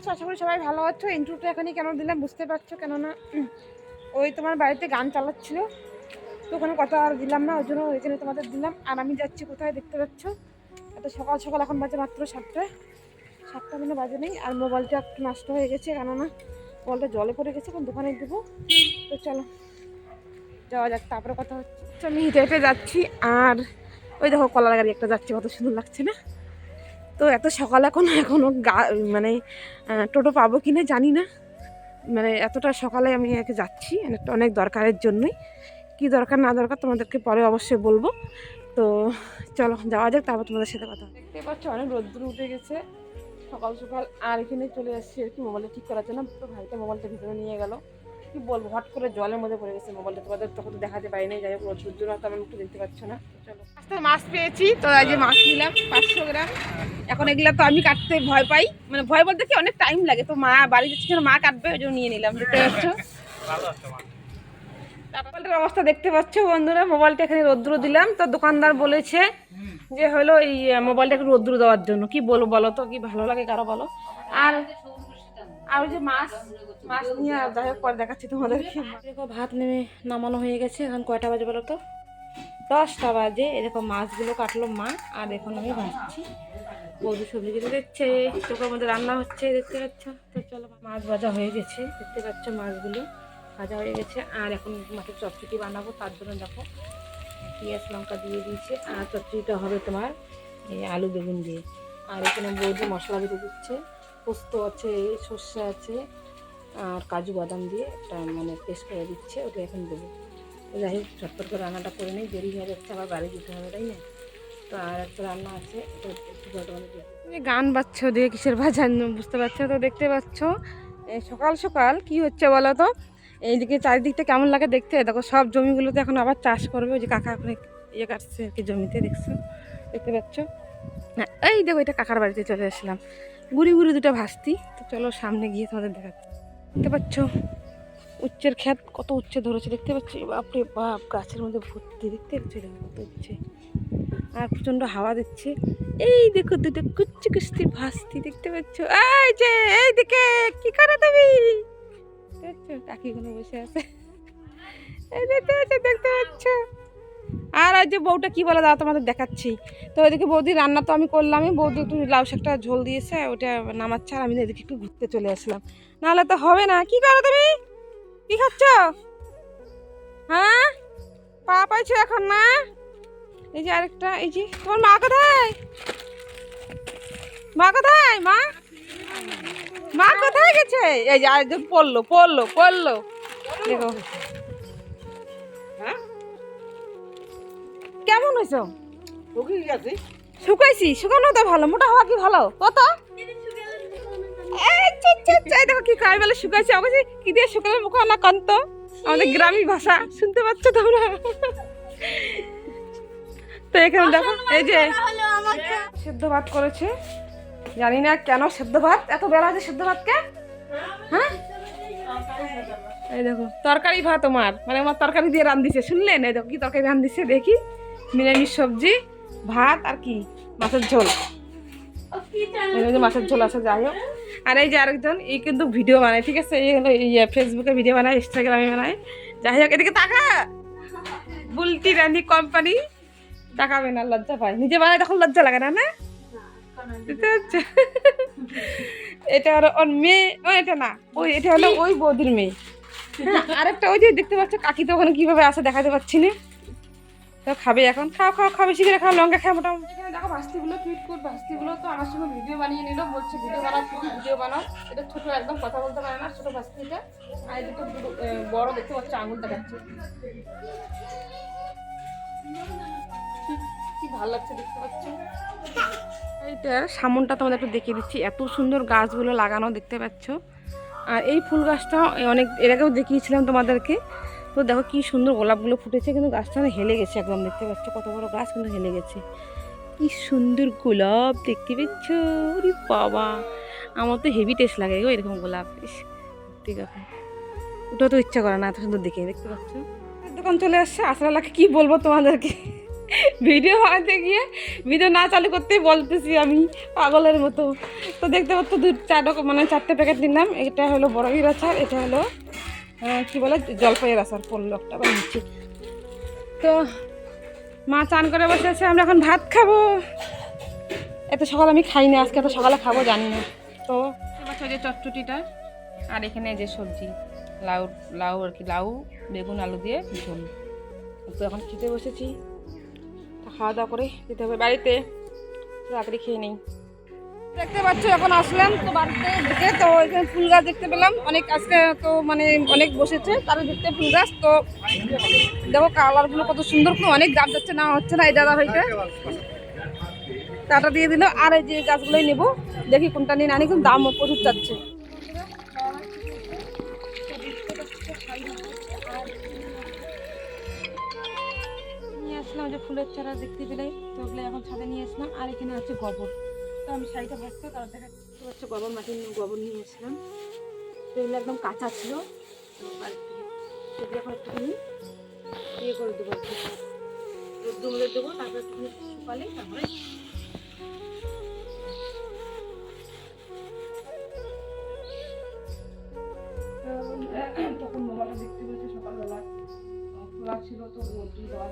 আছো? আশা করি সবাই ভালো আছো। ইন্ট্রোটা এখানে কেন দিলাম বুঝতে পারছ? কেননা ওই তোমার বাড়িতে গান চালাচ্ছিল। তো ওখানে কথা আর দিলাম না, ওই জন্য এখানে তোমাদের দিলাম। আর আমি যাচ্ছি কোথায় দেখতে পাচ্ছ? এত সকাল সকাল এখন বাজে মাত্র সাতটা। সাতটা মানে বাজে নেই। আর মোবাইলটা একটু নষ্ট হয়ে গেছে, কেননা মোবাইলটা জলে পড়ে গেছে, এখন দোকানে দেবো। তো চলো, যাওয়া যাক, তারপরে কথা হচ্ছে। আমি হেঁটে যাচ্ছি, আর ওই দেখো কলার গাড়ি একটা যাচ্ছে, কত সুন্দর লাগছে না? তো এত সকাল এখন এখনও গা মানে টোটো পাবো কি না জানি না। মানে এতটা সকালে আমি একে যাচ্ছি একটা অনেক দরকারের জন্যই। কি দরকার না দরকার তোমাদেরকে পরে অবশ্যই বলব। তো চলো যাওয়া যাক তারপর তোমাদের সাথে কথা দেখতে পাচ্ছ অনেক রোদ্দুর উঠে গেছে। সকাল সকাল আর এখানে চলে আসছি আর কি মোবাইলটা ঠিক করার জন্য। তো ভাইটা মোবাইলটা ভিতরে নিয়ে গেল। কি বলব হট করে জলের মধ্যে পড়ে গেছে মোবাইলটা তোমাদের তখন তো দেখাতে পারিনি যাই হোক রোদ্দুর জন্য হয়তো আমি একটু দেখতে পাচ্ছ না। চলো। রাস্তায় মাছ পেয়েছি তো যে মাছ নিলাম পাঁচশো গ্রাম। এখন এগুলা তো আমি কাটতে ভয় পাই। মানে ভয় বলতে কি অনেক টাইম লাগে। তো মা বাড়ি যাচ্ছে মা কাটবে ওই জন্য নিয়ে নিলাম। দেখতে পাচ্ছ? মোবাইলটার অবস্থা দেখতে পাচ্ছ বন্ধুরা মোবাইলটা এখানে রোদ্র দিলাম। তো দোকানদার বলেছে যে হলো এই মোবাইলটা একটু রোদ্র দেওয়ার জন্য। কি বলব বলো তো কি ভালো লাগে কারও বলো? আর আর ওই যে মাছ মাছ নিয়ে যাই হোক পরে দেখাচ্ছি তোমাদেরকে। ভাত নেমে নামানো হয়ে গেছে। এখন কয়টা বাজে বলো তো? দশটা বাজে। এরকম মাছগুলো কাটলো মা আর এখন আমি ভাজছি। বৌদি সবজি কেটে দিচ্ছে, চোখের মধ্যে রান্না হচ্ছে, দেখতে পাচ্ছ? তো চলো, মাছ ভাজা হয়ে গেছে, দেখতে পাচ্ছ মাছগুলো ভাজা হয়ে গেছে। আর এখন মাছের চচ্চড়ি বানাবো, তার জন্য দেখো পেঁয়াজ, লঙ্কা দিয়ে দিয়েছে। আর চচ্চড়িটা হবে তোমার এই আলু বেগুন দিয়ে। আর এখানে বৌদি মশলা বেটে দিচ্ছে, পোস্ত আছে, সর্ষে আছে, আর কাজু বাদাম দিয়ে একটা মানে পেস্ট করে দিচ্ছে, ওটা এখন দেবো। যাই হোক, ঝটপট করে রান্নাটা করে নিই, দেরি হয়ে যাচ্ছে, আবার বাড়ি যেতে হবে, তাই না? তো আর একটা রান্না আছে গান বাজছ দিয়ে কিসের বাজার বুঝতে পারছ তো, দেখতে পাচ্ছ? সকাল সকাল, কি হচ্ছে বলো তো? এইদিকে চারিদিকটা কেমন লাগে দেখতে? দেখো, সব জমিগুলোতে এখন আবার চাষ করবে। ওই যে কাকা এখন ইয়ে কাটছে আর কি জমিতে, দেখছ? দেখতে পাচ্ছ? হ্যাঁ এই দেখো, এটা কাকার বাড়িতে চলে আসলাম। গুড়ি গুড়ি দুটো ভাসতি। তো চলো, সামনে গিয়ে তোমাদের দেখাচ্ছি। দেখতে পাচ্ছ? উচ্চের ক্ষেত কত উচ্চে ধরেছে। দেখতে পাচ্ছি? বাপরে বাপ, গাছের মধ্যে ভর্তি। দেখতে পাচ্ছি? কত উচ্চে। আর প্রচণ্ড হাওয়া দিচ্ছে। এই দেখো দুটো কুচ্ছি কুস্তি ভাসতি দেখতে পাচ্ছ। এই যে, এই দিকে কি করো তুমি? দেখছ কাকিগুলো বসে আছে। এই দেখতে পাচ্ছ দেখতে পাচ্ছ। আর ওই যে বউটা কি বলে দাও, তোমাদের দেখাচ্ছি। তো ওইদিকে বৌদি রান্না তো আমি করলামই। বৌদি একটু লাউ শাকটা ঝোল দিয়েছে, ওটা নামাচ্ছে, আর আমি এদিকে একটু ঘুরতে চলে আসলাম। নাহলে তো হবে না। কি করো তুমি? কি খাচ্ছ? হ্যাঁ? পা পাইছো এখন না? এই যে আরেকটা এই যে তোমার মা কোথায়? মা কোথায় মা? মা কোথায় গেছে? এই যে আরেকজন পড়ল পড়ল পড়ল। দেখো। কেমন হয়েছ? শুকাইছি শুকানো তো ভালো মোটা হওয়া কি ভালো? কত? দেখো কি কাই বলে শুকাইছে অবশ্যই কি দিয়ে শুকাবে মুখ না কান্ত। আমাদের গ্রামীণ ভাষা শুনতে পাচ্ছ তোমরা? তো এখানে দেখো এই যে সেদ্ধ ভাত করেছে। জানি না কেন সেদ্ধ ভাত এত বেলা আছে সেদ্ধ ভাত কে হ্যাঁ? এই দেখো তরকারি ভাত তোমার। মানে আমার তরকারি দিয়ে রান্ধিছে শুনলেন? এই দেখো কি তরকারি রান্ধিছে দেখি। নিরামিষ সবজি ভাত আর কি? মাছের ঝোল। মাছের ঝোল আছে যাই হোক। আর এই যে আরেকজন এই কিন্তু ভিডিও বানায় ঠিক আছে? এই হলো ইয়ে ফেসবুকে ভিডিও বানায় ইনস্টাগ্রামে বানায়। যাই হোক এদিকে তাকা। বুলটি রানি কোম্পানি তাকাবে না লজ্জা পায়। নিজে বানায় তখন লজ্জা লাগে না না? এটা হলো ওর মেয়ে। ও এটা না। ওই এটা হলো ওই বৌদির মেয়ে। আরেকটা ওই যে দেখতে পাচ্ছ কাকি তো ওখানে কীভাবে আসে দেখাতে পাচ্ছি না। তো খাবে এখন। খাও খাও খাও বেশি করে খাও লঙ্কা খাও মোটামুটি। এখানে দেখো ভাস্তিগুলো কিউট কিউট ভাস্তিগুলো তো আমার সঙ্গে ভিডিও বানিয়ে নিল বলছে ভিডিও বানাও তুমি ভিডিও বানাও। এটা ছোট একদম কথা বলতে পারে না ছোট ভাস্তিটা আর দুটো দুটো, বড় দেখতে পাচ্ছ আঙুল দেখাচ্ছে। ভালো লাগছে দেখতে পাচ্ছ? এইটার সামনটা তোমাদের একটু দেখিয়ে দিচ্ছি। এত সুন্দর গাছগুলো লাগানো দেখতে পাচ্ছ। আর এই ফুল গাছটা অনেক এর আগেও দেখিয়েছিলাম তোমাদেরকে। তো দেখো কি সুন্দর গোলাপগুলো ফুটেছে কিন্তু গাছটা হেলে গেছে একদম দেখতে পাচ্ছ। কত বড় গাছ কিন্তু হেলে গেছে। কি সুন্দর গোলাপ দেখতে পাচ্ছ। ওরে বাবা আমার তো হেভি টেস্ট লাগে গো এরকম গোলাপ। ঠিক আছে ওটা তো ইচ্ছা করে না এত সুন্দর দেখে দেখতে পাচ্ছ? দোকান চলে আসছে আসলে কি বলব তোমাদেরকে? ভিডিও বানাতে গিয়ে ভিডিও না চালু করতেই বলতেছি আমি, পাগলের মতো। তো দেখতে পাচ্ছ দু চার রকম মানে চারটে প্যাকেট নিলাম। এটা হলো বড়ইয়ের আচার, এটা হলো কি বলে, জলপাইয়ের আচার পড়ল একটা আবার নিচ্ছি তো মা চান করে বসে আছে আমরা এখন ভাত খাব। এত সকাল আমি খাই না আজকে এত সকালে খাব, জানি না। তো যে চটচটিটা আর এখানে যে সবজি, লাউ লাউ আর কি, লাউ, বেগুন, আলু দিয়ে ঝোল। তো এখন খেতে বসেছি। খাওয়া দাওয়া করে যেতে হবে। বাড়িতে রাত্রে খেয়ে নেই। দেখতে পাচ্ছ, এখন আসলাম তো বাড়িতে তো এখানে ফুল গাছ দেখতে পেলাম। অনেক আজকে তো মানে অনেক বসেছে, তারা দেখতে ফুল গাছ, তো দেখো কালারগুলো কত সুন্দর। অনেক গাছ যাচ্ছে, না হচ্ছে না এই দাদা হইতে টাটা দিয়ে দিল, আর এই যে গাছগুলোই নেব। দেখি কোনটা নিয়ে আনি কিন্তু দাম প্রচুর নিয়ে আসলাম যে ফুলের চারা দেখতে পেলে। তো ওগুলো এখন ছাদে নিয়ে আসলাম। আর এখানে আছে গোবর। তো আমি শাড়িটা ভাজতে তারপরে দেখা তো হচ্ছে গোবর মাটি গোবর নিয়ে আসলাম। তো এগুলো একদম কাঁচা ছিল। সেগুলো এখন একটুখানি ইয়ে করে দেবো আর কি। রোদ্দু মধ্যে দেবো, তারপরে একটুখানি শুকালে তারপরে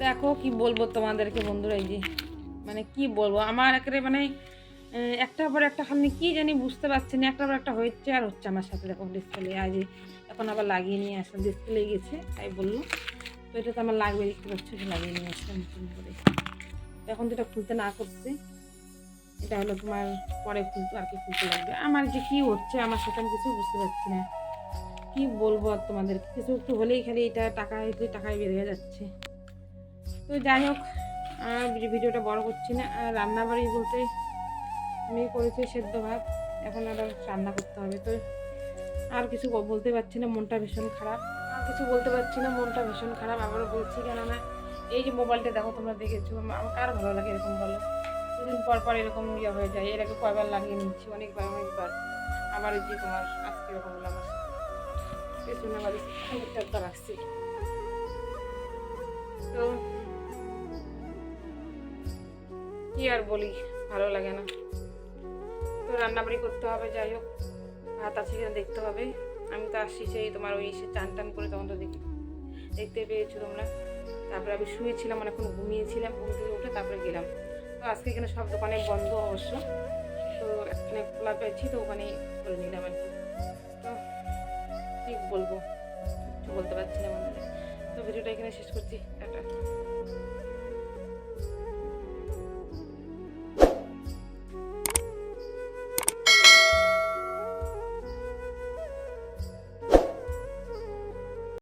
দেখো কি বলব তোমাদেরকে বন্ধুরা এই যে মানে কি বলব আমার একেবারে মানে আহ, একটার পর একটা খালি কি জানি বুঝতে পারছি না একটার পর একটা হচ্ছে আর হচ্ছে আমার সাথে দেখো ডিসপ্লে আজ এখন আবার লাগিয়ে নিয়ে আসলাম ডিসপ্লে গেছে তাই বলল। তো এটা তো আমার লাগবে দেখতে পাচ্ছ লাগিয়ে নিয়ে আসলাম নতুন করে। তো এখন যেটা খুলতে না করছে এটা হলো তোমার পরে খুলতে আর কি খুলতে লাগবে। আমার যে কি হচ্ছে আমার সাথে আমি কিছু বুঝতে পারছি না। কি বলব আর তোমাদের কিছু একটু হলেই খালি এটা টাকা টাকায় বেড়ে যাচ্ছে। তো যাই হোক ভিডিওটা বড় করছি না। রান্নাবাড়ি বলতে আমি করেছি সেদ্ধ ভাত, এখন আর রান্না করতে হবে। তো আর কিছু বলতে পারছি না, মনটা ভীষণ খারাপ। আর কিছু বলতে পারছি না, মনটা ভীষণ খারাপ, আবারও বলছি কেননা এই যে মোবাইলটা দেখো তোমরা দেখেছ, আমার কার ভালো লাগে এরকম বলো? দুদিন পর পর এরকম ইয়ে হয়ে যায়, এর আগে কয়বার লাগিয়ে নিচ্ছি অনেকবার অনেকবার। আবার যে তোমার আজকে এরকম হলো আমার। পেছনে খানিকটা রাখছি। তো কি আর বলি, ভালো লাগে না। তো রান্নাবাড়ি করতে হবে, যাই হোক। ভাত আছে কিনা দেখতে হবে। আমি তো আসছি সেই তোমার ওই সে চান টান করে তখন তো দেখি দেখতে পেয়েছ তোমরা। তারপরে আমি শুয়েছিলাম, অনেকক্ষণ ঘুমিয়েছিলাম, ঘুম থেকে উঠে তারপরে গেলাম। তো আজকে এখানে সব দোকানে বন্ধ অবশ্য। তো এখানে খোলা পেয়েছি, তো ওখানেই করে নিলাম আর কি। তো কি বলব? বলতে পারছি না তো ভিডিওটা এখানে শেষ করছি। টাটা।